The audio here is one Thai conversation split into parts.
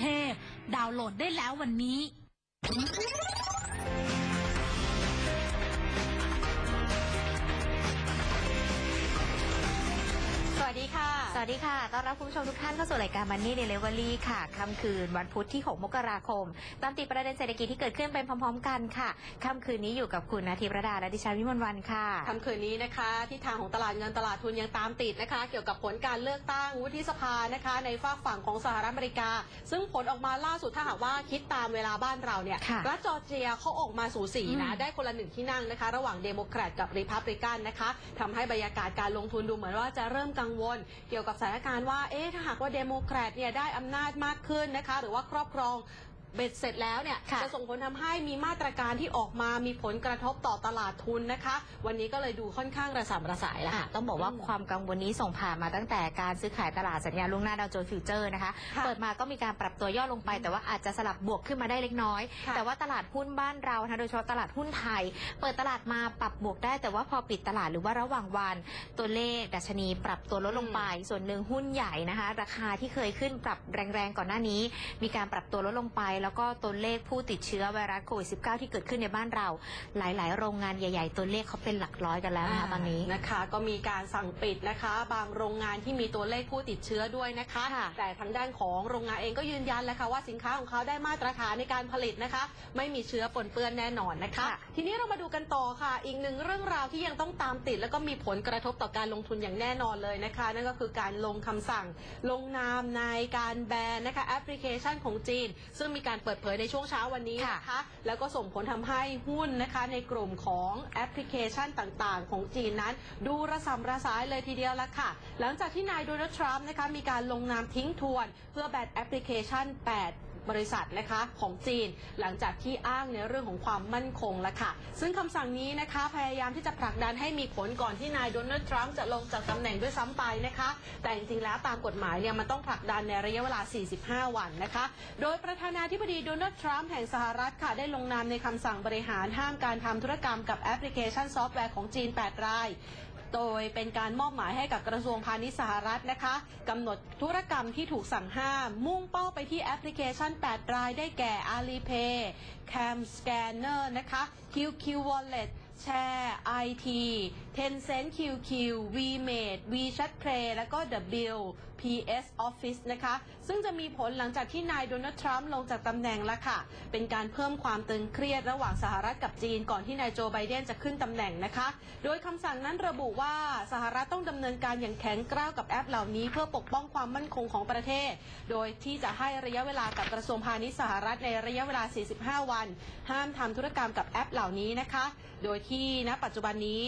เทพ ดาวน์โหลดได้แล้ววันนี้ สวัสดีค่ะ สวัสดีค่ะ ต้อนรับคุณผู้ชมทุกท่านเข้าสู่รายการ Money Delivery ค่ะค่ำคืนวันพุธที่ 6 มกราคม ตามติดประเด็นเศรษฐกิจที่เกิดขึ้นไปพร้อม ๆ กันค่ะค่ำคืนนี้อยู่กับคุณนาทีประดาและดิฉันวิมลวันค่ะค่ำคืนนี้นะคะที่ทางของตลาดเงินตลาดทุนยังตามติดนะคะ เกี่ยวกับผลการเลือกตั้งวุฒิสภานะคะ ในฝากฝั่งของสหรัฐอเมริกา ซึ่งผลออกมาล่าสุดถ้าหากว่าคิดตามเวลาบ้านเราเนี่ยค่ะรัฐจอร์เจียเขาออกมาสูสีนะอืมได้คนละหนึ่งที่นั่งนะคะ ระหว่างเดโมแครตกับรีพับลิกันนะคะทำให้บรรยากาศการลงทุนดูเหมือนว่าจะเริ่มกังวล เกี่ยวกับสถานการณ์ว่าเอ๊ะถ้าหากว่าเดโมแครตเนี่ยได้อำนาจมากขึ้นนะคะ หรือว่าครอบครอง เบ็ดเสร็จแล้วเนี่ยค่ะ จะส่งผลทำให้มีมาตรการที่ออกมามีผลกระทบต่อตลาดทุนนะคะ วันนี้ก็เลยดูค่อนข้างระสำระสายแล้วอะค่ะต้องบอกว่าความกังวลนี้ส่งผ่านมาตั้งแต่การซื้อขายตลาดสัญญาณล่วงหน้าดาวโจนส์ฟิวเจอร์นะคะ ค่ะเปิดมาก็มีการปรับตัวย่อลงไป แต่ว่าอาจจะสลับบวกขึ้นมาได้เล็กน้อย ค่ะแต่ว่าตลาดหุ้นบ้านเรานะคะโดยเฉพาะตลาดหุ้นไทย เปิดตลาดมาปรับบวกได้ แต่ว่าพอปิดตลาดหรือว่าระหว่างวัน ตัวเลขดัชนีปรับตัวลดลงไป ส่วนหนึ่งหุ้นใหญ่นะคะ ราคาที่เคยขึ้นปรับแรงๆก่อนหน้านี้ มีการปรับตัวลดลงไปแล้วก็ตัวเลขผู้ติดเชื้อไวรัสโควิด -19 ที่เกิดขึ้นในบ้านเรา หลายๆ โรงงานใหญ่ ๆ ตัวเลขเขาเป็นหลักร้อยกันแล้วนะคะตอนนี้นะคะ ก็มีการสั่งปิดนะคะ บางโรงงานที่มีตัวเลขผู้ติดเชื้อด้วยนะคะค่ะแต่ทางด้านของโรงงานเองก็ยืนยันแล้วค่ะว่าสินค้าของเขาได้มาตรฐานในการผลิตนะคะ ไม่มีเชื้อปนเปื้อนแน่นอนนะคะค่ะทีนี้เรามาดูกันต่อค่ะ อีกหนึ่งเรื่องราวที่ยังต้องตามติด แล้วก็มีผลกระทบต่อการลงทุนอย่างแน่นอนเลยนะคะ นั่นก็คือการลงคำสั่งลงนามในการแบนนะคะแอปพลิเคชันของจีน ซึ่งมีการเปิดเผยในช่วงเช้าวันนี้นะคะ แล้วก็ส่งผลทำให้หุ้นนะคะในกลุ่มของแอปพลิเคชันต่างๆ ของจีนนั้น ดูระสำระสายเลยทีเดียวละค่ะ หลังจากที่นายโดนัลด์ทรัมป์นะคะมีการลงนามทิ้งทวน เพื่อแบนแอปพลิเคชัน 8 บริษัทนะคะของจีน หลังจากที่อ้างในเรื่องของความมั่นคงละค่ะ ซึ่งคำสั่งนี้นะคะพยายามที่จะผลักดันให้มีผลก่อนที่นายโดนัลด์ทรัมป์จะลงจากตำแหน่งด้วยซ้ำไปนะคะ แต่จริงๆแล้วตามกฎหมายเนี่ยมันต้องผลักดันในระยะเวลา 45 วันนะคะ โดยประธานาธิบดีโดนัลด์ทรัมป์แห่งสหรัฐค่ะได้ลงนามในคำสั่งบริหารห้ามการทำธุรกรรมกับแอปพลิเคชันซอฟต์แวร์ของจีน 8 ราย โดยเป็นการมอบหมายให้กับกระทรวงพาณิชย์สหรัฐนะคะกำหนดธุรกรรมที่ถูกสั่งห้าม มุ่งเป้าไปที่แอปพลิเคชัน 8 รายได้แก่ Alipay Cam Scanner นะคะ QQ Wallet แชร์ IT Tencent QQ VMate WeChat Play แล้วก็ PS Office นะคะ ซึ่งจะมีผลหลังจากที่นายโดนัลด์ทรัมป์ลงจากตำแหน่งแล้วค่ะ เป็นการเพิ่มความตึงเครียดระหว่างสหรัฐกับจีนก่อนที่นายโจไบเดนจะขึ้นตำแหน่งนะคะ โดยคำสั่งนั้นระบุว่าสหรัฐต้องดำเนินการอย่างแข็งกร้าวกับแอปเหล่านี้ เพื่อปกป้องความมั่นคงของประเทศ โดยที่จะให้ระยะเวลากับกระทรวงพาณิชย์สหรัฐในระยะเวลา 45 วัน ห้ามทำธุรกรรมกับแอปเหล่านี้นะคะ โดยที่ณปัจจุบันนี้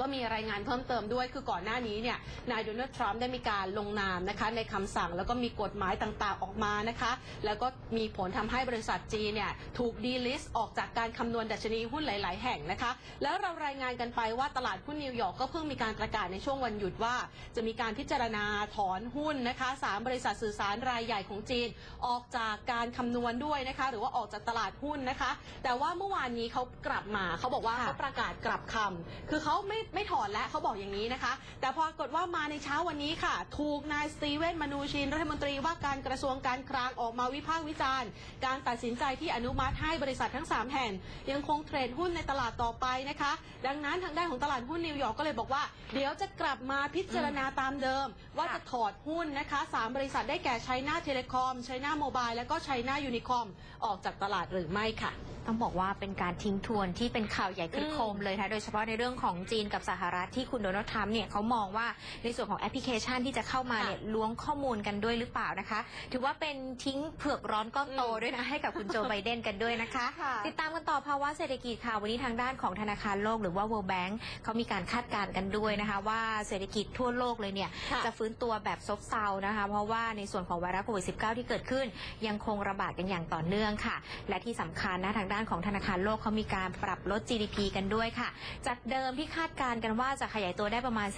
ก็มีรายงานเพิ่มเติมด้วย คือก่อนหน้านี้เนี่ยนายโดนัลด์ทรัมป์ได้มีการลงนามนะคะในคำสั่งแล้วก็มีกฎหมายต่างๆออกมานะคะ แล้วก็มีผลทำให้บริษัทจีเนี่ยถูกดีลิสต์ออกจากการคำนวณดัชนีหุ้นหลาย ๆ แห่งนะคะ แล้วเรารายงานกันไปว่าตลาดหุ้นนิวยอร์กก็เพิ่งมีการประกาศในช่วงวันหยุดว่า จะมีการพิจารณาถอนหุ้นนะคะสามบริษัทสื่อสารรายใหญ่ของจีน ออกจากการคำนวณด้วยนะคะ หรือว่าออกจากตลาดหุ้นนะคะ แต่ว่าเมื่อวานนี้เขากลับมาเขาบอกว่าเขาประกาศกลับคำคือเขาไม่ไม่ถอนแล้วเขาบอกอย่างนี้นะคะ แต่พอปรากฏว่ามาในเช้าวันนี้ค่ะ ถูกนายสตีเวนมานูชินรัฐมนตรีว่าการกระทรวงการคลังออกมาวิพากษ์วิจารณ์ การตัดสินใจที่อนุมัติให้บริษัททั้ง 3 แห่ง ยังคงเทรดหุ้นในตลาดต่อไปนะคะ ดังนั้นทางด้านของตลาดหุ้นนิวยอร์กก็เลยบอกว่า เดี๋ยวจะกลับมาพิจารณาตามเดิม ว่าจะถอดหุ้นนะคะสามบริษัทได้แก่ไชน่าเทเลคอมไชน่าโมบายและก็ไชน่ายูนิคอมออกจากตลาดหรือไม่ค่ะ ต้องบอกว่าเป็นการทิ้งทวนที่เป็นข่าวใหญ่ขึ้นอืมโคมเลยนะคะโดยเฉพาะในเรื่องของจีนกับสหรัฐที่คุณโดนัลด์ทรัมป์เนี่ยเขามองว่าในส่วนของแอปพลิเคชันที่จะเข้ามาเนี่ยล้วงข้อมูลกันด้วยหรือเปล่านะคะ ถือว่าเป็นทิ้งเผือกร้อนก้อนโตอืมด้วยนะให้กับคุณโจไบเดนกันด้วยนะคะค่ะติดตามกันต่อภาวะเศรษฐกิจค่ะวันนี้ทางด้านของธนาคารโลกหรือว่า World Bank เขามีการคาดการณ์กันด้วยนะคะว่าเศรษฐกิจทั่วโลกเลยเนี่ยค่ะจะฟื้นตัวแบบซบเซานะคะ เพราะว่าในส่วนของไวรัสโควิด -19 ที่เกิดขึ้น ยังคงระบาดกันอย่างต่อเนื่องค่ะ และที่สำคัญนะทางด้านด้านของธนาคารโลกเขามีการปรับลด GDP กันด้วยค่ะ จากเดิมที่คาดการณ์กันว่าจะขยายตัวได้ประมาณ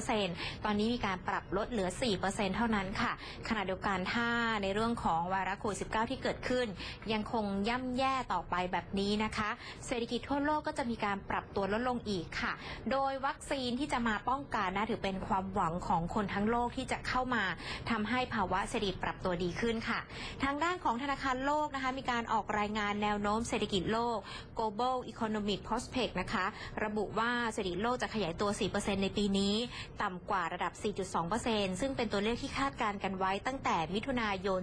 4.2%ตอนนี้มีการปรับลดเหลือ 4%เท่านั้นค่ะ ขณะเดียวกันถ้าในเรื่องของไวรัสโควิด -19 ที่เกิดขึ้น ยังคงย่ำแย่ต่อไปแบบนี้นะคะ เศรษฐกิจทั่วโลกก็จะมีการปรับตัวลดลงอีกค่ะ โดยวัคซีนที่จะมาป้องกันนะถือเป็นความหวังของคนทั้งโลกที่จะเข้ามาทำให้ภาวะเศรษฐกิจปรับตัวดีขึ้นค่ะ ทางด้านของธนาคารโลกนะคะ มีการออกรายงานแนวโน้มเศรษฐกิจโลก global economic prospect นะคะ ระบุว่าเศรษฐกิจโลกโลกจะขยายตัว 4%ในปีนี้ ต่ำกว่าระดับ 4.2%ซึ่งเป็นตัวเลขที่คาดการณ์กันไว้ตั้งแต่มิถุนายน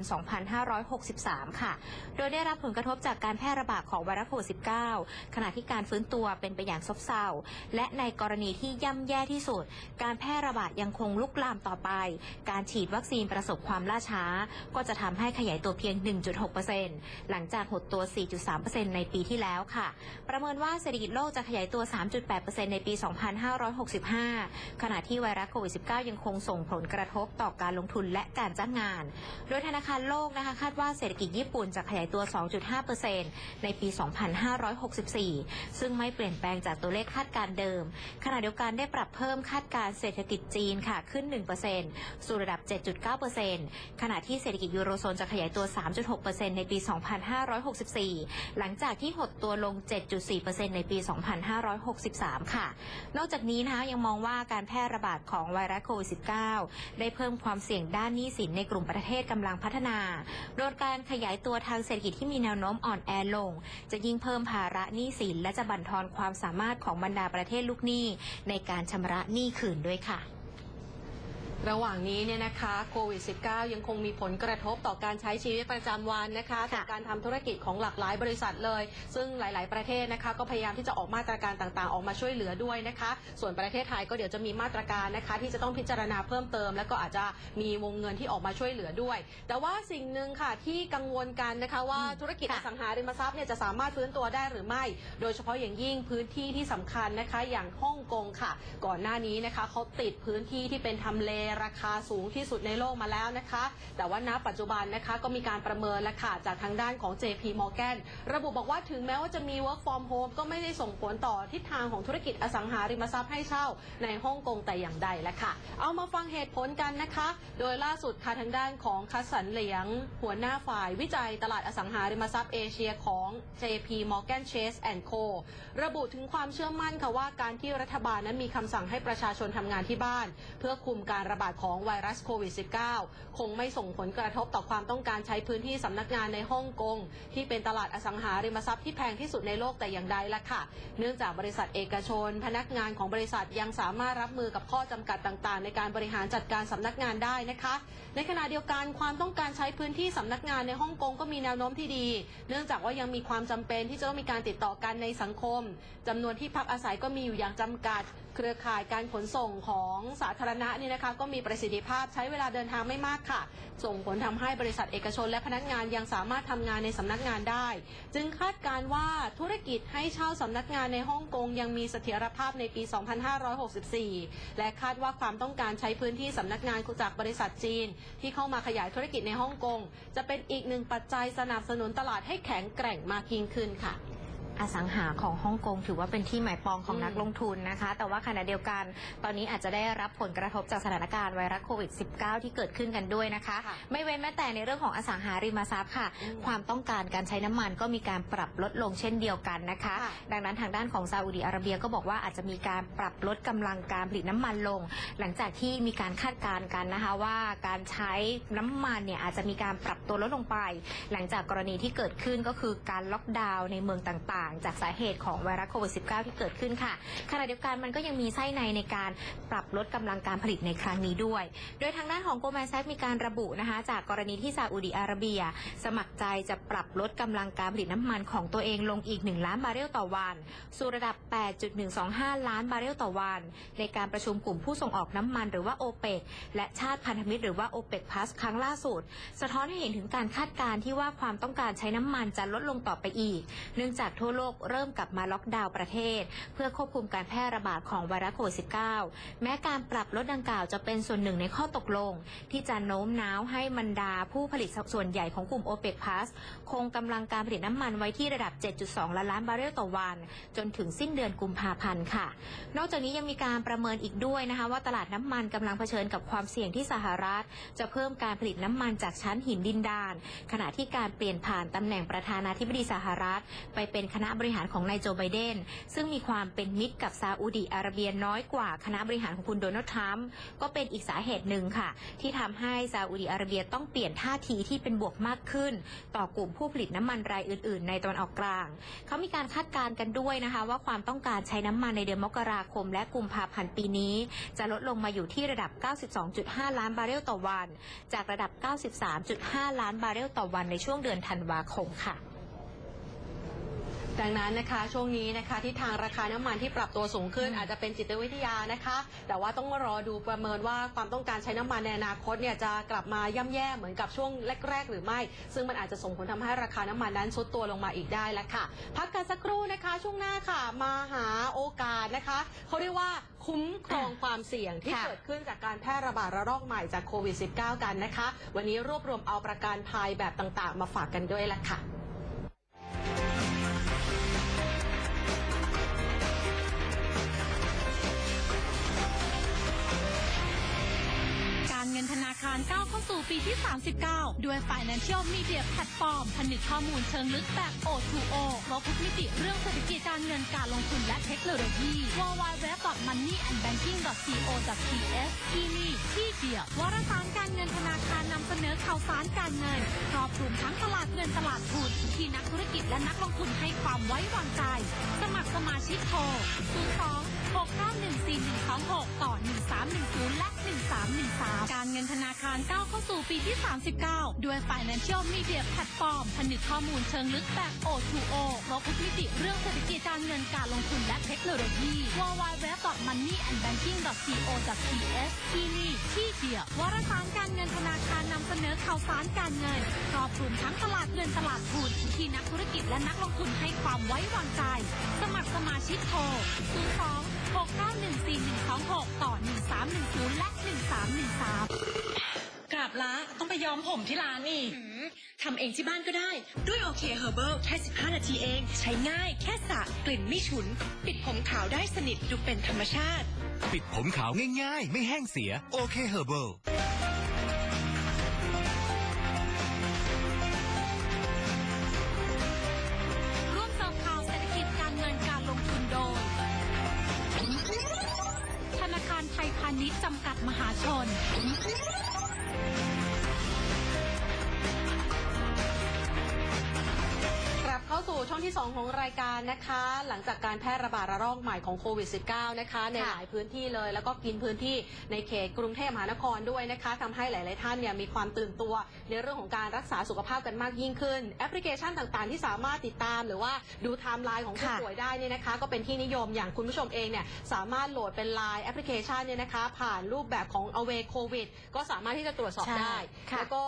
2563 ค่ะ โดยได้รับผลกระทบจากการแพร่ระบาดของไวรัสโควิด -19 ขณะที่การฟื้นตัวเป็นไปอย่างซบเซา และในกรณีที่ย่ำแย่ที่สุด การแพร่ระบาดยังคงลุกลามต่อไป การฉีดวัคซีนประสบความล่าช้า ก็จะทำให้ขยายตัวเพียง 1.6%หลังจากหดตัว 4.3%ในปีที่แล้วค่ะ ประเมินว่าเศรษฐกิจโลกจะขยายตัว 3.8%ในปี2565 ขณะที่ไวรัสโควิด -19 ยังคงส่งผลกระทบต่อการลงทุนและการจ้างงาน โดยธนาคารโลกนะคะคาดว่าเศรษฐกิจญี่ปุ่นจะขยายตัว 2.5%ในปี 2564 ซึ่งไม่เปลี่ยนแปลงจากตัวเลขคาดการเดิม ขณะเดียวกันได้ปรับเพิ่มคาดการเศรษฐกิจจีนค่ะขึ้น 1%สู่ระดับ 7.9%ขณะที่เศรษฐกิจยูโรโซนจะขยายตัว 3.6%ในปี 2564 หลังจากที่หดตัวลง 7.4%ในปี 2563 ค่ะนอกจากนี้นะคะยังมองว่าการแพร่ระบาดของไวรัสโควิด -19 ได้เพิ่มความเสี่ยงด้านหนี้สินในกลุ่มประเทศกำลังพัฒนา โดยการขยายตัวทางเศรษฐกิจที่มีแนวโน้มอ่อนแอลง จะยิ่งเพิ่มภาระหนี้สินและจะบั่นทอนความสามารถของบรรดาประเทศลูกหนี้ ในการชำระหนี้คืนด้วยค่ะ ระหว่างนี้เนี่ยนะคะโควิด -19 ยังคงมีผลกระทบต่อการใช้ชีวิตประจำวันนะคะต่อการทำธุรกิจของหลากหลายบริษัทเลย ซึ่งหลาย ๆ ประเทศนะคะ ก็พยายามที่จะออกมาตรการต่าง ๆ ออกมาช่วยเหลือด้วยนะคะ ส่วนประเทศไทยก็เดี๋ยวจะมีมาตรการนะคะ ที่จะต้องพิจารณาเพิ่มเติม แล้วก็อาจจะมีวงเงินที่ออกมาช่วยเหลือด้วย แต่ว่าสิ่งหนึ่งค่ะที่กังวลกันนะคะว่าอืมธุรกิจอค่ะสังหาริมทรัพย์เนี่ยจะสามารถฟื้นตัวได้หรือไม่ โดยเฉพาะอย่างยิ่งพื้นที่ที่สำคัญนะคะ อย่างฮ่องกงค่ะ ก่อนหน้านี้นะคะเขาติดพื้นที่ที่เป็นทำเลราคาสูงที่สุดในโลกมาแล้วนะคะ แต่ว่าณปัจจุบันนะคะก็มีการประเมินแล้วค่ะจากทางด้านของ JP Morgan ระบุบอกว่าถึงแม้ว่าจะมี work from home ก็ไม่ได้ส่งผลต่อทิศทางของธุรกิจอสังหาริมทรัพย์ให้เช่าในฮ่องกงแต่อย่างใดแล้วค่ะ เอามาฟังเหตุผลกันนะคะ โดยล่าสุดค่ะทางด้านของคัสสันเหลียง หัวหน้าฝ่ายวิจัยตลาดอสังหาริมทรัพย์เอเชียของ JP Morgan Chase Co ระบุถึงความเชื่อมั่นค่ะว่าการที่รัฐบาลนั้นมีคำสั่งให้ประชาชนทำงานที่บ้าน เพื่อคุมการระบาดของไวรัสโควิด -19 คงไม่ส่งผลกระทบต่อความต้องการใช้พื้นที่สำนักงานในฮ่องกง ที่เป็นตลาดอสังหาริมทรัพย์ที่แพงที่สุดในโลกแต่อย่างใดละค่ะ เนื่องจากบริษัทเอกชน พนักงานของบริษัทยังสามารถรับมือกับข้อจำกัดต่างๆ ในการบริหารจัดการสำนักงานได้นะคะ ในขณะเดียวกันความต้องการใช้พื้นที่สำนักงานในฮ่องกงก็มีแนวโน้มที่ดี เนื่องจากว่ายังมีความจำเป็นที่จะต้องมีการติดต่อกันในสังคมจำนวนที่พักอาศัยก็มีอยู่อย่างจำกัดเครือข่ายการขนส่งของสาธารณะนี่นะคะก็มีประสิทธิภาพใช้เวลาเดินทางไม่มากค่ะ ส่งผลทำให้บริษัทเอกชนและพนักงานยังสามารถทำงานในสำนักงานได้ จึงคาดการว่าธุรกิจให้เช่าสำนักงานในฮ่องกงยังมีเสถียรภาพในปี 2564 และคาดว่าความต้องการใช้พื้นที่สำนักงานจากบริษัทจีน ที่เข้ามาขยายธุรกิจในฮ่องกงจะเป็นอีกหนึ่งปัจจัยสนับสนุนตลาดให้แข็งแกร่งมากยิ่งขึ้นค่ะ อสังหาของฮ่องกงถือว่าเป็นที่หมายปองของอืมนักลงทุนนะคะ แต่ว่าขณะเดียวกัน ตอนนี้อาจจะได้รับผลกระทบจากสถานการณ์ไวรัสโควิด -19 ที่เกิดขึ้นกันด้วยนะคะค่ะไม่เว้นแม้แต่ในเรื่องของอสังหาริมทรัพย์ค่ะอืมความต้องการการใช้น้ำมันก็มีการปรับลดลงเช่นเดียวกันนะคะค่ะดังนั้นทางด้านของซาอุดิอาระเบียก็บอกว่าอาจจะมีการปรับลดกำลังการผลิตน้ำมันลง หลังจากที่มีการคาดการณ์กันนะคะว่าการใช้น้ำมันเนี่ยอาจจะมีการปรับตัวลดลงไป หลังจากกรณีที่เกิดขึ้นก็คือการล็อกดาวน์ในเมืองต่างๆ จากสาเหตุของไวรัสโควิด -19 ที่เกิดขึ้นค่ะขณะเดียวกันมันก็ยังมีไส้ในในการปรับลดกำลังการผลิตในครั้งนี้ด้วย โดยทางด้านของโกลแมนแซกมีการระบุนะคะ จากกรณีที่ซาอุดิอาระเบีย สมัครใจจะปรับลดกำลังการผลิตน้ำมันของตัวเองลงอีก 1 ล้านบาร์เรลต่อวัน สู่ระดับ 8.125 ล้านบาร์เรลต่อวัน ในการประชุมกลุ่มผู้ส่งออกน้ำมันหรือว่าโอเปกและชาติพันธมิตรหรือว่าโอเปกพลัสครั้งล่าสุด สะท้อนให้เห็นถึงการคาดการณ์ที่ว่าความต้องการใช้น้ำมันจะลดลงต่อไปอีก เนื่องจากทั่วโลกเริ่มกลับมาล็อกดาวน์ประเทศ เพื่อควบคุมการแพร่ระบาดของไวรัสโควิด -19 แม้การปรับลดดังกล่าวจะเป็นส่วนหนึ่งในข้อตกลง ที่จะโน้มน้าวให้บรรดาผู้ผลิตส่วนใหญ่ของกลุ่ม OPEC Plus คงกำลังการผลิตน้ำมันไว้ที่ระดับ 7.2 ล้านล้านบาร์เรลต่อวัน จนถึงสิ้นเดือนกุมภาพันธ์ค่ะ นอกจากนี้ยังมีการประเมินอีกด้วยนะคะว่าตลาดน้ำมันกำลังเผชิญกับความเสี่ยงที่สหรัฐ จะเพิ่มการผลิตน้ำมันจากชั้นหินดินดาน ขณะที่การเปลี่ยนผ่านตำแหน่งประธานาธิบดีสหรัฐ ไปเป็นคณะณะบริหารของนายโจไบเดนซึ่งมีความเป็นมิตรกับซาอุดิอาระเบียน้อยกว่าคณะบริหารของคุณโดนัลด์ทรัมป์ก็เป็นอีกสาเหตุหนึ่งค่ะ ที่ทำให้ซาอุดิอาระเบียต้องเปลี่ยนท่าทีที่เป็นบวกมากขึ้น ต่อกลุ่มผู้ผลิตน้ำมันรายอื่น ๆ ในตะวันออกกลาง เขามีการคาดการณ์กันด้วยนะคะ ว่าความต้องการใช้น้ำมันในเดือนมกราคม และกุมภาพันธ์ปีนี้ จะลดลงมาอยู่ที่ระดับ 92.5 ล้านบาร์เรลต่อวัน จากระดับ 93.5 ล้านบาร์เรลต่อวันในช่วงเดือนธันวาคมค่ะ ดังนั้นนะคะช่วงนี้นะคะที่ทางราคาน้ำมันที่ปรับตัวสูงขึ้นอืมอาจจะเป็นจิตวิทยานะคะ แต่ว่าต้องรอดูประเมินว่าความต้องการใช้น้ำมันในอนาคตเนี่ยจะกลับมาย่ำแย่เหมือนกับช่วงแรก ๆ หรือไม่ ซึ่งมันอาจจะส่งผลทำให้ราคาน้ำมันนั้นซุดตัวลงมาอีกได้แล้วค่ะ พักกันสักครู่นะคะ ช่วงหน้าค่ะ มาหาโอกาสนะคะเขาเรียกว่าคุ้มครองความเสี่ยงที่ค่ะเกิดขึ้นจากการแพร่ระบาดระลอกใหม่จากโควิด -19 กันนะคะ วันนี้รวบรวมเอาประกันภัยแบบต่างๆ มาฝากกันด้วยละค่ะ เงินธนาคารก้าวเข้าสู่ปีที่ 39 ด้วย Financial Media Platform ผนึกข้อมูลเชิงลึกแบบ O2O ครบทุกมิติเรื่องเศรษฐกิจการเงินการลงทุนและเทคโนโลยี www.moneyandbanking.co.th ที่นี่ที่เดียววารสารการเงินธนาคารนำเสนอข่าวสารการเงินครอบคลุมทั้งตลาดเงินตลาดทุนที่นักธุรกิจและนักลงทุนให้ความไว้วางใจ สมัครสมาชิกโทร02 6914126 ต่อ 1310 และ 1313 การเงินธนาคารก้าวเข้าสู่ปีที่ 39 ด้วย Financial Media Platform ผนึกข้อมูลเชิงลึกแบบ O2O ครบทุกมิติเรื่องเศรษฐกิจการเงินการลงทุนและเทคโนโลยี www.moneyandbanking.co.th ที่นี่ที่เดียววารสารการเงินธนาคารนำเสนอข่าวสารการเงินครอบคลุมทั้งตลาดเงินตลาดทุนที่นักธุรกิจและนักลงทุนให้ความไว้วางใจ สมัครสมาชิกโทร02 6914126 ต่อ 1310 และ 1313 กราบละต้องไปย้อมผมที่ร้านนี่ทำเองที่บ้านก็ได้ ด้วยโอเคเฮอร์เบิลแค่ 15 นาทีเอง ใช้ง่ายแค่สระกลิ่นไม่ฉุน ปิดผมขาวได้สนิทดูเป็นธรรมชาติ ปิดผมขาวง่ายๆ ไม่แห้งเสียโอเคเฮอร์เบิล การนะคะ หลังจากการแพร่ระบาดระลอกใหม่ของโควิด -19 นะคะ ในหลายพื้นที่เลย แล้วก็กินพื้นที่ในเขตกรุงเทพมหานครด้วยนะคะทำให้หลาย ๆ ท่านเนี่ยมีความตื่นตัวในเรื่องของการรักษาสุขภาพกันมากยิ่งขึ้น แอปพลิเคชันต่าง ๆ ที่สามารถติดตามหรือว่าดูไทม์ไลน์ของผู้ค่ะป่วยได้เนี่ยนะคะ ก็เป็นที่นิยมอย่างคุณผู้ชมเองเนี่ยสามารถโหลดเป็นไลน์แอปพลิเคชันเนี่ยนะคะผ่านรูปแบบของ Away COVID ก็สามารถที่จะตรวจสอบใช่ได้ค่ะแล้วก็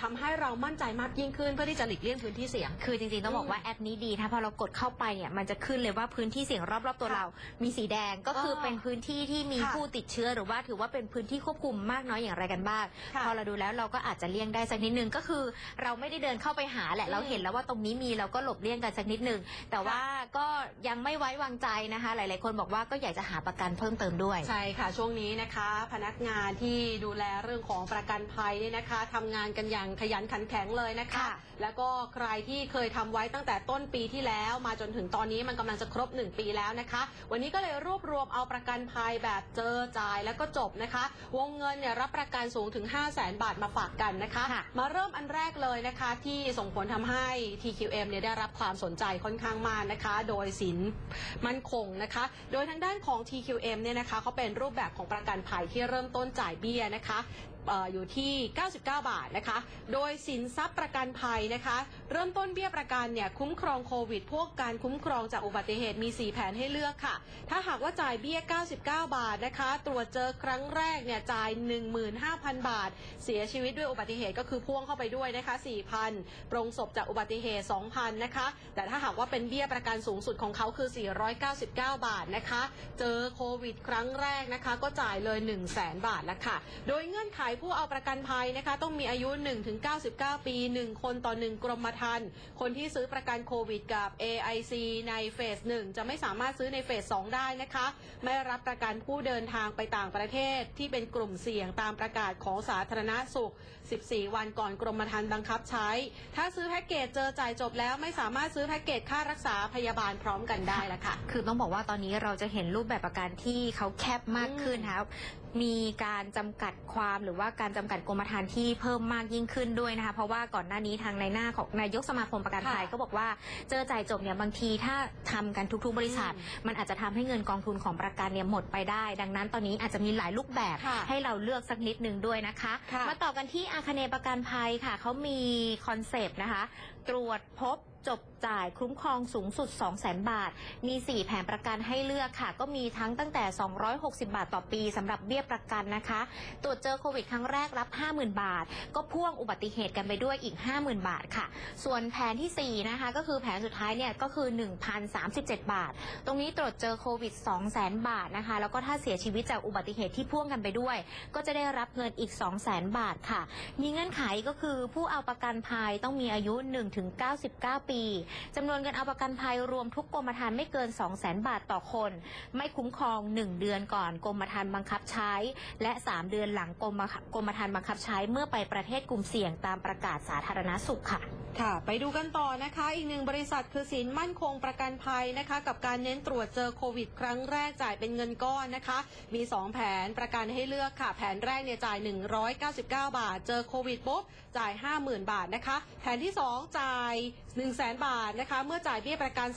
ทำให้เรามั่นใจมากยิ่งขึ้นเพื่อที่จะหลีกเลี่ยงพื้นที่เสี่ยง คือจริง ๆ ต้องบอกว่าแอปนี้ดีนะพอเรากดเข้าไปเนี่ยมันจะขึ้นเลยว่าพื้นที่เสี่ยงรอบๆตัวค่ะเรา มีสีแดงก็คือเออเป็นพื้นที่ที่มีค่ะผู้ติดเชื้อหรือว่าถือว่าเป็นพื้นที่ควบคุมมากน้อยอย่างไรกันบ้างค่ะพอเราดูแล้วเราก็อาจจะเลี่ยงได้สักนิดนึงก็คือ เราไม่ได้เดินเข้าไปหาแหละ อืมเราเห็นแล้วว่าตรงนี้มีเราก็หลบเลี่ยงกันสักนิดนึงแต่ว่าก็ยังไม่ไว้วางใจนะคะ หลาย ๆ คนบอกว่าก็อยากจะหาประกันเพิ่มเติมด้วย ใช่ค่ะช่วงนี้นะคะ พนักงานที่ดูแลเรื่องของประกันภัยเนี่ยนะคะทำงานกันอย่างขยันขันแข็งเลยนะคะ ค่ะแล้วก็ใครที่เคยทำไว้ตั้งแต่ต้นปีที่แล้วมาจนถึงตอนนี้มันกำลังจะครบ 1 ปีแล้วนะคะ วันนี้ก็เลยรวบรวมเอาประกันภัยแบบเจอจ่ายแล้วก็จบนะคะ วงเงินเนี่ยรับประกันสูงถึง 5 0 0แสนบาทมาฝากกันนะคะค่ะมาเริ่มอันแรกเลยนะคะที่ส่งผลทำให้ TQM เนี่ยได้รับความสนใจค่อนข้างมากนะคะ โดยสินมั่นคงนะคะ โดยทางด้านของ TQM เนี่ยนะคะเขาเป็นรูปแบบของประกันภัยที่เริ่มต้นจ่ายเบี้ยนะคะเอยู่ที่ 99 บาทนะคะ โดยสินทรัพย์ประกันภัยนะคะ เริ่มต้นเบี้ยประกันเนี่ยคุ้มครองโควิด พวกการคุ้มครองจากอุบัติเหตุมี 4 แผนให้เลือกค่ะ ถ้าหากว่าจ่ายเบี้ย 99 บาทนะคะ ตรวจเจอครั้งแรกเนี่ยจ่าย 15,000 บาท เสียชีวิตด้วยอุบัติเหตุก็คือพ่วงเข้าไปด้วยนะคะ 4,000ปรงศพจากอุบัติเหตุ 2,000 นะคะ แต่ถ้าหากว่าเป็นเบี้ยประกันสูงสุดของเขาคือ 499 บาทนะคะ เจอโควิด ครั้งแรกนะคะ ก็จ่ายเลย 1 0 0 0 0แบาทล้วค่ะ โดยเงื่อนไขผู้เอาประกันภัยนะคะต้องมีอายุ 1-99 ปี 1 คนต่อ 1 กรมธรรม์คนที่ซื้อประกันโควิดกับ AIC ในเฟส 1 จะไม่สามารถซื้อในเฟส 2 ได้นะคะ ไม่รับประกันผู้เดินทางไปต่างประเทศที่เป็นกลุ่มเสี่ยงตามประกาศของสาธารณสุข 14 วันก่อนกรมธรรม์บังคับใช้ ถ้าซื้อแพ็กเกจเจอจ่ายจบแล้วไม่สามารถซื้อแพ็กเกจค่ารักษาพยาบาลพร้อมกันได้แล้วค่ะ คือต้องบอกว่าตอนนี้เราจะเห็นรูปแบบประกันที่เขาแคบมากขึ้นครับ มีการจำกัดความหรือว่าการจำกัดกรมธรรม์ที่เพิ่มมากยิ่งขึ้นด้วยนะคะ เพราะว่าก่อนหน้านี้ทางในหน้าของนายกสมาคมประกันภัยค่ะก็บอกว่าเจอจ่ายจบเนี่ยบางทีถ้าทำกันทุกๆบริษัทอืมมันอาจจะทำให้เงินกองทุนของประกันเนี่ยหมดไปได้ ดังนั้นตอนนี้อาจจะมีหลายรูปแบบค่ะให้เราเลือกสักนิดหนึ่งด้วยนะคะค่ะมาต่อกันที่อาคเนย์ประกันภัยค่ะเขามีคอนเซปต์นะคะ ตรวจพบ จบจ่ายคุ้มครองสูงสุด 200,000 บาท มี 4 แผนประกันให้เลือกค่ะ ก็มีทั้งตั้งแต่ 260 บาทต่อปีสำหรับเบี้ยประกันนะคะ ตรวจเจอโควิดครั้งแรกรับ 50,000 บาท ก็พ่วงอุบัติเหตุกันไปด้วยอีก 50,000 บาทค่ะ ส่วนแผนที่ 4 นะคะ ก็คือแผนสุดท้ายเนี่ยก็คือ 1,037 บาท ตรงนี้ตรวจเจอโควิด 200,000 บาทนะคะ แล้วก็ถ้าเสียชีวิตจากอุบัติเหตุที่พ่วงกันไปด้วย ก็จะได้รับเงินอีก 200,000 บาทค่ะ มีเงื่อนไขก็คือผู้เอาประกันภัยต้องมีอายุ 1-99ปีจำนวนเงินเอาประกันภัยรวมทุกกรมธรรม์ไม่เกิน 200,000 บาทต่อคน ไม่คุ้มครอง 1 เดือนก่อนกรมธรรม์บังคับใช้ และ 3 เดือนหลังกรมกรมธรรม์บังคับใช้เมื่อไปประเทศกลุ่มเสี่ยงตามประกาศสาธารณสุขค่ะค่ะ ไปดูกันต่อนะคะ อีกหนึ่งบริษัทคือสินมั่นคงประกันภัยนะคะ กับการเน้นตรวจเจอโควิด ครั้งแรกจ่ายเป็นเงินก้อนนะคะ มี 2 แผนประกันให้เลือกค่ะ แผนแรกเนี่ยจ่าย 199 บาท เจอโควิดปุ๊บจ่าย 50,000 บาทนะคะ แผนที่ 2 จ่าย 100,000บาทนะคะ เมื่อจ่ายเบี้ยประกัน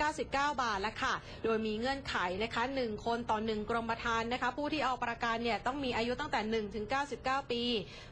399 บาทแล้วค่ะ โดยมีเงื่อนไขนะคะ 1 คนต่อ 1 กรมธรรม์นะคะ ผู้ที่เอาประกันเนี่ยต้องมีอายุตั้งแต่1ถึง99 ปี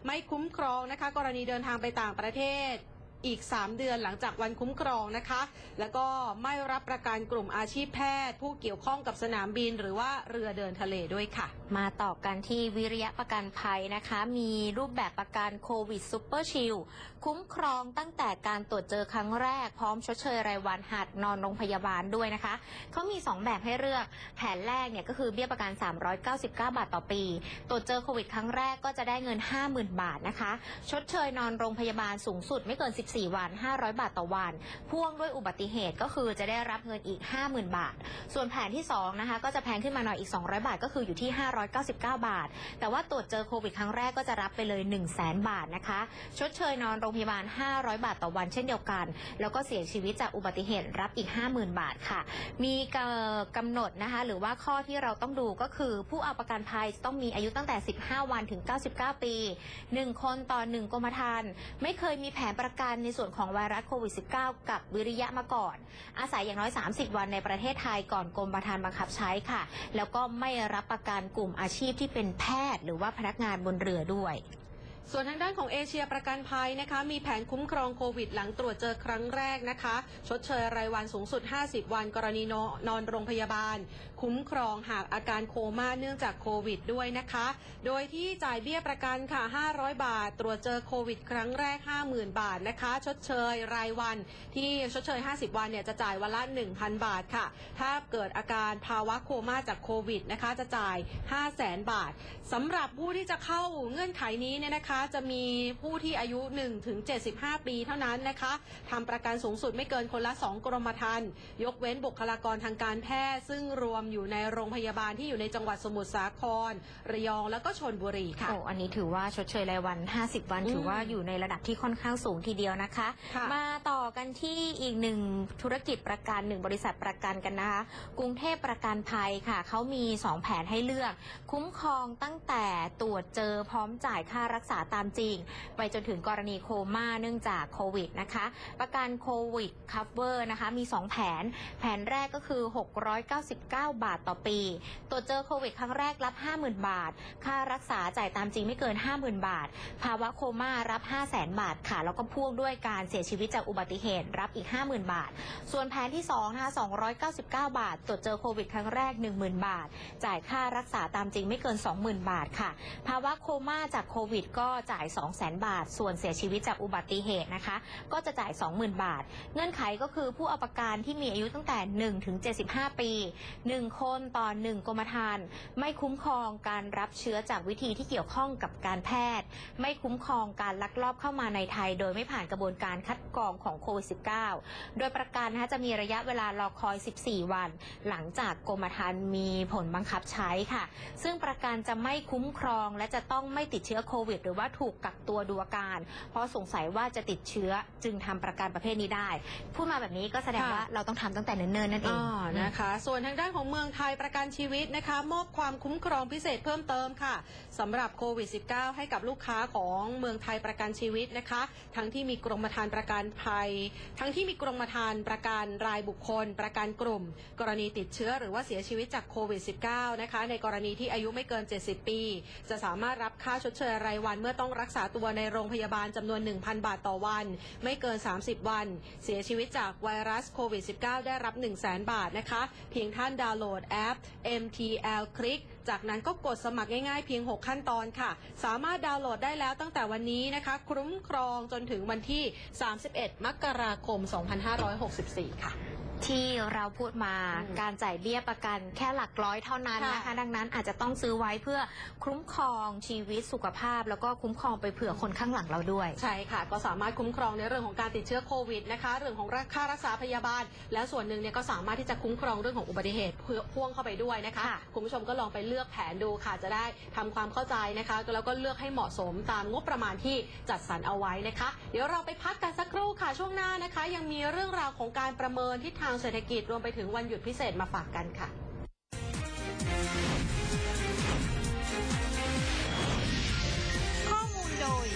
ไม่คุ้มครองนะคะ กรณีเดินทางไปต่างประเทศ อีก 3 เดือนหลังจากวันคุ้มครองนะคะ แล้วก็ไม่รับประกันกลุ่มอาชีพแพทย์ ผู้เกี่ยวข้องกับสนามบิน หรือว่าเรือเดินทะเลด้วยค่ะ มาต่อกันที่วิริยะประกันภัยนะคะ มีรูปแบบประกันโควิดซูเปอร์ชิลคุ้มครองตั้งแต่การตรวจเจอครั้งแรกพร้อมชดเชยรายวันหากนอนโรงพยาบาลด้วยนะคะเขามี 2 แบบให้เลือกแผนแรกเนี่ยก็คือเบี้ยประกัน 399 บาทต่อปี ตรวจเจอโควิดครั้งแรกก็จะได้เงิน 50,000 บาทนะคะ ชดเชยนอนโรงพยาบาลสูงสุดไม่เกิน14 วัน 500 บาทต่อวัน พ่วงด้วยอุบัติเหตุก็คือจะได้รับเงินอีก 50,000 บาท ส่วนแผนที่2นะคะก็จะแพงขึ้นมาหน่อยอีก 200 บาทก็คืออยู่ที่ 599 บาท แต่ว่าตรวจเจอโควิดครั้งแรกก็จะรับไปเลย 1 0 0 0 0แบาทนะคะ ชดเชยนอนโรงพยาบาล 500 บาทต่อวันเช่นเดียวกัน แล้วก็เสียชีวิตจากอุบัติเหตุรับอีก 50,000 บาทค่ะ มีกำหนดนะคะหรือว่าข้อที่เราต้องดูก็คือผู้เอาประกันภัยต้องมีอายุตั้งแต่ 15 วันถึง 99 ปี 1 คนต่อ 1กรมธรรม์ไม่เคยมีแผนประกันในส่วนของไวรัสโควิด -19 กับวิริยะมาก่อน อาศัยอย่างน้อย 30 วันในประเทศไทยก่อนกรมประธานบังคับใช้ค่ะ แล้วก็ไม่รับประกันกลุ่มอาชีพที่เป็นแพทย์ หรือว่าพนักงานบนเรือด้วย ส่วนทางด้านของเอเชียประกันภัยนะคะ มีแผนคุ้มครองโควิดหลังตรวจเจอครั้งแรกนะคะ ชดเชยรายวันสูงสุด 50 วันกรณีนอนโรงพยาบาล คุ้มครองหากอาการโคม่าเนื่องจากโควิดด้วยนะคะ โดยที่จ่ายเบี้ยประกันค่ะ 500 บาท ตรวจเจอโควิดครั้งแรก 50,000 บาทนะคะ ชดเชยรายวันที่ชดเชย 50 วันเนี่ยจะจ่ายวันละ 1,000 บาทค่ะ ถ้าเกิดอาการภาวะโคม่าจากโควิดนะคะจะจ่าย 500,000 บาทสำหรับผู้ที่จะเข้าเงื่อนไขนี้เนี่ยนะคะจะมีผู้ที่อายุ1ถึง75 ปีเท่านั้นนะคะทำประกันสูงสุดไม่เกินคนละ 2 กรมธรรม์ยกเว้นบุคลากรทางการแพทย์ ซึ่งรวมอยู่ในโรงพยาบาลที่อยู่ในจังหวัดสมุทรสาคร ระยองแล้วก็ชนบุรีค่ะ โอ้อันนี้ถือว่าชดเชยรายวัน 50 วันอืมถือว่าอยู่ในระดับที่ค่อนข้างสูงทีเดียวนะคะ ค่ะ มาต่อกันที่อีกหนึ่งธุรกิจประกันหนึ่งบริษัทประกันกันนะคะ กรุงเทพประกันภัยค่ะ เขามี 2 แผนให้เลือก คุ้มครองตั้งแต่ตรวจเจอพร้อมจ่ายค่ารักษาตามจริง ไปจนถึงกรณีโคม่าเนื่องจากโควิดนะคะ ประกันโควิดคัฟเวอร์นะคะมี 2 แผน แผนแรกก็คือ 699 บาทต่อปี ตรวจเจอโควิดครั้งแรกรับ 50,000 บาท ค่ารักษาจ่ายตามจริงไม่เกิน 50,000 บาท ภาวะโคม่ารับ 500,000 บาทค่ะ แล้วก็พ่วงด้วยการเสียชีวิตจากอุบัติเหตุรับอีก 50,000 บาท ส่วนแผนที่2นะคะ299 บาท ตรวจเจอโควิดครั้งแรก 10,000 บาท จ่ายค่ารักษาตามจริงไม่เกิน 20,000 บาทค่ะ ภาวะโคม่าจากโควิดก็จ่าย 200,000 บาท ส่วนเสียชีวิตจากอุบัติเหตุนะคะ ก็จะจ่าย 20,000 บาท เงื่อนไขก็คือผู้เอาประกันที่มีอายุตั้งแต่ 1 ถึง 75 ปี 1 คนต่อ 1กรมธรรม์ไม่คุ้มครองการรับเชื้อจากวิธีที่เกี่ยวข้องกับการแพทย์ ไม่คุ้มครองการลักลอบเข้ามาในไทย โดยไม่ผ่านกระบวนการคัดกรองของโควิด -19 โดยประกันนะคะจะมีระยะเวลารอคอย 14 วัน หลังจากกรมธรรม์มีผลบังคับใช้ค่ะ ซึ่งประกันจะไม่คุ้มครองและจะต้องไม่ติดเชื้อโควิดหรือว่าถูกกักตัวดูอาการ เพราะสงสัยว่าจะติดเชื้อจึงทำประกันประเภทนี้ได้ พูดมาแบบนี้ก็แสดงค่ะว่าเราต้องทำตั้งแต่เนิ่นๆนั่นเองอ่านะคะ ส่วนทางด้านของเมืองไทยประกันชีวิตนะคะ มอบความคุ้มครองพิเศษเพิ่มเติมค่ะสำหรับโควิด -19 ให้กับลูกค้าของเมืองไทยประกันชีวิตนะคะ ทั้งที่มีกรมธรรม์ประกันภัย ทั้งที่มีกรมธรรม์ประกันรายบุคคล ประกันกลุ่ม กรณีติดเชื้อหรือว่าเสียชีวิตจากโควิด -19 นะคะในกรณีที่อายุไม่เกิน 70 ปี จะสามารถรับค่าชดเชยรายวันเมื่อต้องรักษาตัวในโรงพยาบาลจำนวน 1,000 บาทต่อวัน ไม่เกิน 30 วัน เสียชีวิตจากไวรัสโควิด -19 ได้รับ 1 0 0 0 0 0 บาทนะคะ เพียงท่านดาวน์โหลดแอป MTL Click จากนั้นก็กดสมัครง่ายๆเพียง 6 ขั้นตอนค่ะ สามารถดาวน์โหลดได้แล้วตั้งแต่วันนี้นะคะ คุ้มครองจนถึงวันที่ 31 มกราคม 2564 ค่ะ ที่เราพูดมาอืมการจ่ายเบี้ยประกันแค่หลักร้อยเท่านั้นนะคะค่ะดังนั้นอาจจะต้องซื้อไว้เพื่อคุ้มครองชีวิตสุขภาพ แล้วก็คุ้มครองไปเผื่อคนข้างหลังเราด้วย ใช่ค่ะ ก็สามารถคุ้มครองในเรื่องของการติดเชื้อโควิดนะคะ เรื่องของค่ารักษาพยาบาล แล้วส่วนหนึ่งเนี่ยก็สามารถที่จะคุ้มครองเรื่องของอุบัติเหตุเพื่อพ่วงเข้าไปด้วยนะคะค่ะ คุณผู้ชมก็ลองไปเลือกแผนดูค่ะ จะได้ทำความเข้าใจนะคะแล้วก็เลือกให้เหมาะสมตามงบประมาณที่จัดสรรเอาไว้นะคะ เดี๋ยวเราไปพักกันสักครู่ค่ะช่วงหน้านะคะ ยังมีเรื่องราวของการประเมินทิศทางเศรษฐกิจรวมไปถึงวันหยุดพิเศษมาฝากกันค่ะข้อมูลโดย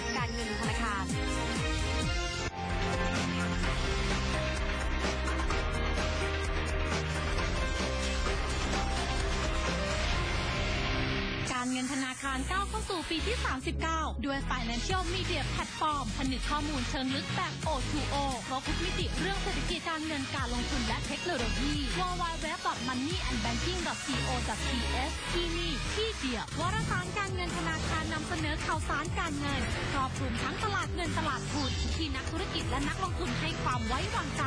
การเงินธนาคารก้าวเข้าสู่ปีที่ 39 ด้วย Financial Media Platform ผนึกข้อมูลเชิงลึกแบบ O2O ครบทุกมิติเรื่องเศรษฐกิจการเงินการลงทุนและเทคโนโลยี www.moneyandbanking.th ที่นี่ที่เดียววารสารการเงินธนาคารนำเสนอข่าวสารการเงินครอบคลุมทั้งตลาดเงินตลาดทุนที่นักธุรกิจและนักลงทุนให้ความไว้วางใจ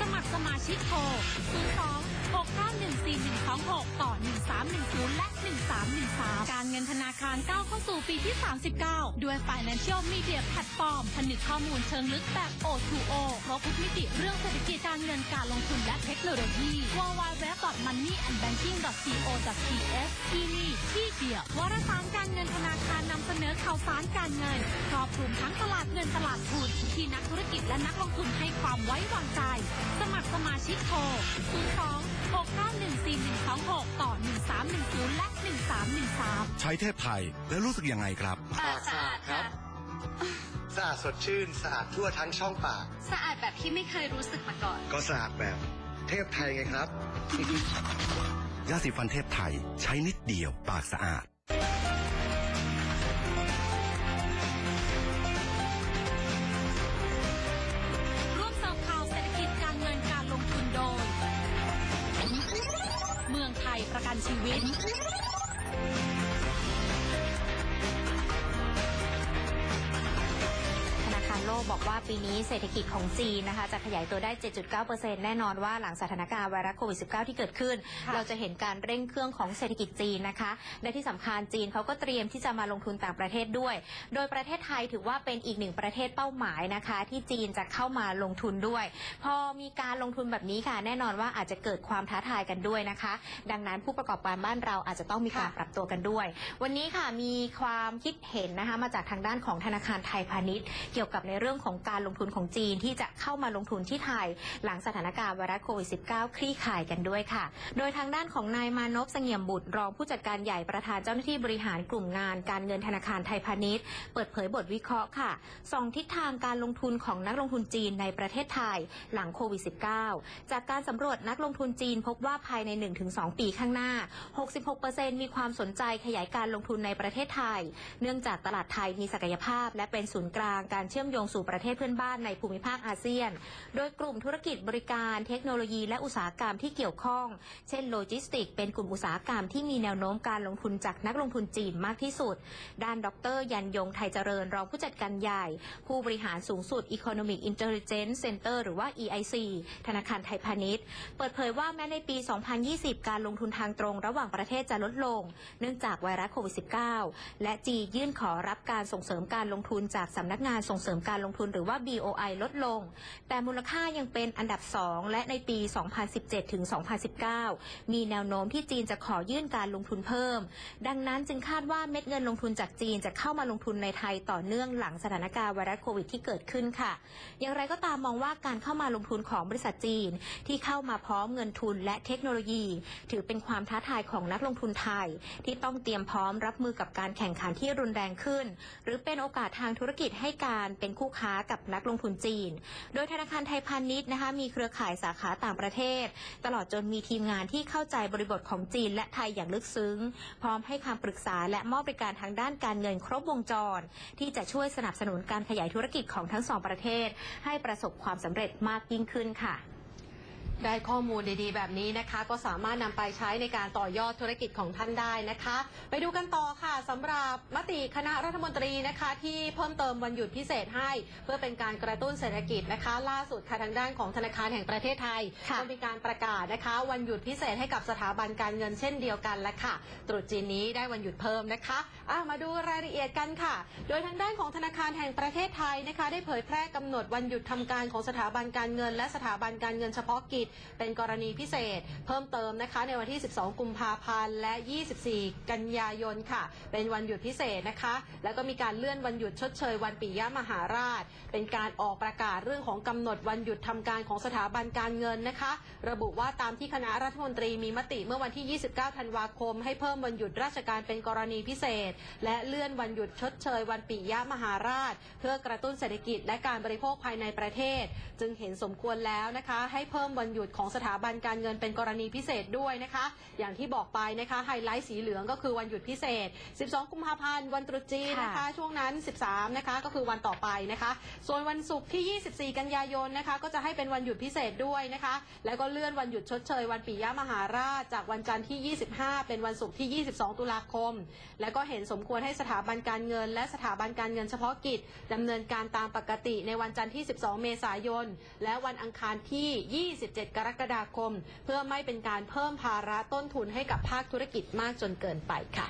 สมัครสมาชิกโทร02 6914126 ต่อ 1310 และ 1313 การเงินธนาคารก้าวเข้าสู่ปีที่ 39 ด้วย Financial Media Platform ผนึกข้อมูลเชิงลึกแบบ O2O ครบทุกมิติเรื่องเศรษฐกิจการเงินการลงทุนและเทคโนโลยี www.moneyandbanking.th ที่นี่ที่เดียววารสารการเงินธนาคารนำเสนอข่าวสารการเงินครอบคลุมทั้งตลาดเงินตลาดทุนที่นักธุรกิจและนักลงทุนให้ความไว้วางใจสมั สมาชิกโทร 02 6914126 ต่อ 1310 และ 1313 ใช้เทพไทยแล้วรู้สึกยังไงครับ ปากสะอาดครับ สะอาดสดชื่นสะอาดทั่วทั้งช่องปาก สะอาดแบบที่ไม่เคยรู้สึกมาก่อน ก็สะอาดแบบ เทพไทยไงครับ ยาสีฟันเทพไทยใช้นิดเดียวปากสะอาด กันชีวิต โลกบอกว่าปีนี้เศรษฐกิจของจีนนะคะจะขยายตัวได้ 7.9%แน่นอนว่าหลังสถานการณ์ไวรัสโควิด -19 ที่เกิดขึ้นค่ะเราจะเห็นการเร่งเครื่องของเศรษฐกิจจีนนะคะ และที่สำคัญจีนเขาก็เตรียมที่จะมาลงทุนต่างประเทศด้วย โดยประเทศไทยถือว่าเป็นอีกหนึ่งประเทศเป้าหมายนะคะ ที่จีนจะเข้ามาลงทุนด้วย พอมีการลงทุนแบบนี้ค่ะ แน่นอนว่าอาจจะเกิดความท้าทายกันด้วยนะคะ ดังนั้นผู้ประกอบการบ้านเราอาจจะต้องมีการค่ะปรับตัวกันด้วย วันนี้ค่ะมีความคิดเห็นนะคะมาจากทางด้านของธนาคารไทยพาณิชย์เกี่ยวกับในเรื่องของการลงทุนของจีนที่จะเข้ามาลงทุนที่ไทย หลังสถานการณ์ไวรัสโควิด -19 คลี่คลายกันด้วยค่ะ โดยทางด้านของนายมานพเสงี่ยมบุตรรองผู้จัดการใหญ่ประธานเจ้าหน้าที่บริหารกลุ่มงานการเงินธนาคารไทยพาณิชย์ เปิดเผยบทวิเคราะห์ค่ะสองทิศทางการลงทุนของนักลงทุนจีนในประเทศไทย หลังโควิด -19 จากการสำรวจนักลงทุนจีนพบว่าภายใน 1-2 ปีข้างหน้า 66%มีความสนใจขยายการลงทุนในประเทศไทย เนื่องจากตลาดไทยมีศักยภาพ และเป็นศูนย์กลางการเชื่อมโยงสู่ประเทศเพื่อนบ้านในภูมิภาคอาเซียน โดยกลุ่มธุรกิจบริการเทคโนโลยีและอุตสาหกรรมที่เกี่ยวข้อง เช่นโลจิสติก เป็นกลุ่มอุตสาหกรรมที่มีแนวโน้มการลงทุนจากนักลงทุนจีนมากที่สุด ด้านดร ยันยงไทยเจริญรองผู้จัดการใหญ่ ผู้บริหารสูงสุด Economic Intelligence Center หรือว่า EIC ธนาคารไทยพาณิชย์ เปิดเผยว่าแม้ในปี 2020 การลงทุนทางตรงระหว่างประเทศจะลดลง เนื่องจากไวรัสโควิด -19 และจียื่นขอรับการส่งเสริมการลงทุนจากสำนักงานส่งเสริมการลงทุนหรือว่า BOI ลดลง แต่มูลค่ายังเป็นอันดับ 2 และในปี 2017 ถึง 2019 มีแนวโน้มที่จีนจะขอยื่นการลงทุนเพิ่ม ดังนั้นจึงคาดว่าเม็ดเงินลงทุนจากจีนจะเข้ามาลงทุนในไทยต่อเนื่องหลังสถานการณ์ไวรัสโควิดที่เกิดขึ้นค่ะ อย่างไรก็ตามมองว่าการเข้ามาลงทุนของบริษัทจีน ที่เข้ามาพร้อมเงินทุนและเทคโนโลยี ถือเป็นความท้าทายของนักลงทุนไทย ที่ต้องเตรียมพร้อมรับมือกับการแข่งขันที่รุนแรงขึ้น หรือเป็นโอกาสทางธุรกิจให้การเป็นคู่ค้ากับนักลงทุนจีน โดยธนาคารไทยพาณิชย์นะคะมีเครือข่ายสาขาต่างประเทศ ตลอดจนมีทีมงานที่เข้าใจบริบทของจีนและไทยอย่างลึกซึ้ง พร้อมให้คำปรึกษาและมอบบริการทางด้านการเงินครบวงจร ที่จะช่วยสนับสนุนการขยายธุรกิจของทั้งสองประเทศ ให้ประสบความสำเร็จมากยิ่งขึ้นค่ะ ได้ข้อมูลดีๆ แบบนี้นะคะ ก็สามารถนำไปใช้ในการต่อยอดธุรกิจของท่านได้นะคะ ไปดูกันต่อค่ะสำหรับมติคณะรัฐมนตรีนะคะ ที่เพิ่มเติมวันหยุดพิเศษให้ เพื่อเป็นการกระตุ้นเศรษฐกิจนะคะ ล่าสุดค่ะทางด้านของธนาคารแห่งประเทศไทยค่ะก็มีการประกาศนะคะ วันหยุดพิเศษให้กับสถาบันการเงินเช่นเดียวกันและค่ะ ตรุษจีนนี้ได้วันหยุดเพิ่มนะคะอะมาดูรายละเอียดกันค่ะ โดยทางด้านของธนาคารแห่งประเทศไทยนะคะ ได้เผยแพร่กำหนดวันหยุดทำการของสถาบันการเงิน และสถาบันการเงินเฉพาะกิจเป็นกรณีพิเศษ เพิ่มเติมนะคะ ในวันที่ 12 กุมภาพันธ์และ 24 กันยายนค่ะ เป็นวันหยุดพิเศษนะคะ แล้วก็มีการเลื่อนวันหยุดชดเชยวันปิยมหาราช เป็นการออกประกาศเรื่องของกำหนดวันหยุดทำการของสถาบันการเงินนะคะ ระบุว่าตามที่คณะรัฐมนตรีมีมติเมื่อวันที่ 29 ธันวาคม ให้เพิ่มวันหยุดราชการเป็นกรณีพิเศษ และเลื่อนวันหยุดชดเชยวันปิยมหาราช เพื่อกระตุ้นเศรษฐกิจและการบริโภคภายในประเทศ จึงเห็นสมควรแล้วนะคะ ให้เพิ่มวันหยุดของสถาบันการเงินเป็นกรณีพิเศษด้วยนะคะ อย่างที่บอกไปนะคะไฮไลท์สีเหลืองก็คือวันหยุดพิเศษ 12 กุมภาพันธ์วันตรุษจีนนะคะค่ะช่วงนั้น 13 นะคะก็คือวันต่อไปนะคะ ส่วนวันศุกร์ที่ 24 กันยายนนะคะ ก็จะให้เป็นวันหยุดพิเศษด้วยนะคะ แล้วก็เลื่อนวันหยุดชดเชย วันปิยมหาราช จากวันจันทร์ที่ 25 เป็นวันศุกร์ที่ 22 ตุลาคม แล้วก็เห็นสมควรให้สถาบันการเงิน และสถาบันการเงินเฉพาะกิจดำเนินการตามปกติในวันจันทร์ที่ 12 เมษายน และวันอังคารที่ 27กรกฎาคม เพื่อไม่เป็นการเพิ่มภาระต้นทุนให้กับภาคธุรกิจมากจนเกินไปค่ะ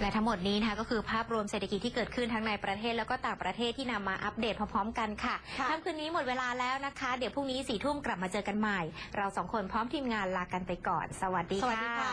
และทั้งหมดนี้นะคะก็คือภาพรวมเศรษฐกิจที่เกิดขึ้นทั้งในประเทศแล้วก็ต่างประเทศที่นำมาอัปเดตพร้อมๆกันค่ะค่ะค่ำคืนนี้หมดเวลาแล้วนะคะ เดี๋ยวพรุ่งนี้สี่ทุ่มกลับมาเจอกันใหม่ เราสองคนพร้อมทีมงานลากันไปก่อน สวัสดีสวัสดีค่ะ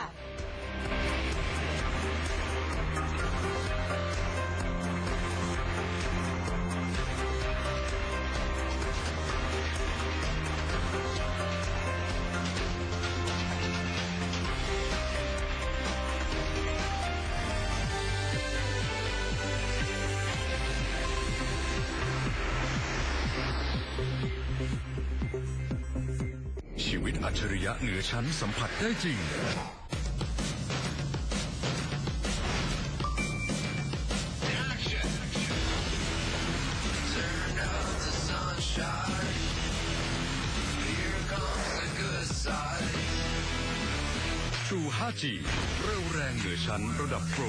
อชั้นสัมผัสได้จริง True 5G เร็วแรงเหนือชั้นระดับโปร